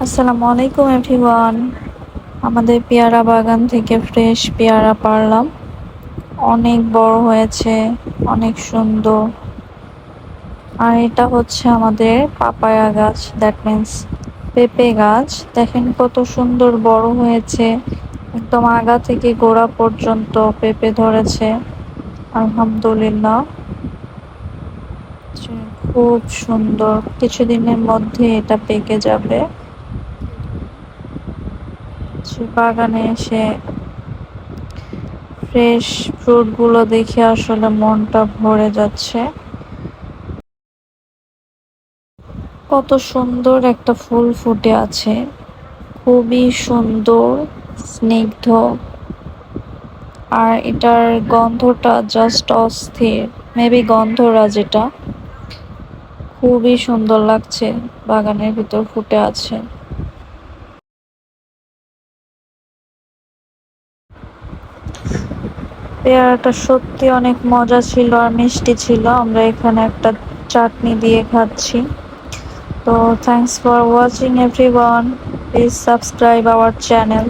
আসসালামু আলাইকুম, এভরিওয়ান। আমাদের পেয়ারা বাগান থেকে ফ্রেশ পেয়ারা পারলাম। অনেক বড় হয়েছে, অনেক সুন্দর। আর এটা হচ্ছে আমাদের পাপায়া গাছ দ্যাট মিন্স পেঁপে গাছ। দেখেন কত সুন্দর বড় হয়েছে। একদম আগা থেকে গোড়া পর্যন্ত পেঁপে ধরেছে। আলহামদুলিল্লাহ। খুব সুন্দর। কিছুদিনের মধ্যে এটা পেকে যাবে। বাগানে এসে ফ্রেশ ফ্রুটগুলো দেখে আসলে মনটা ভরে যাচ্ছে। কত সুন্দর একটা ফুল ফুটে আছে। খুবই সুন্দর, স্নিগ্ধ। আর এটার গন্ধটা জাস্ট অস্থির। মেবি গন্ধরা যেটা। খুবই সুন্দর লাগছে, বাগানের ভিতর ফুটে আছে। পেয়ারাটা সত্যি অনেক মজা ছিল আর মিষ্টি ছিল। আমরা এখানে একটা চাটনি দিয়ে খাচ্ছি। তো thanks for watching everyone please subscribe our channel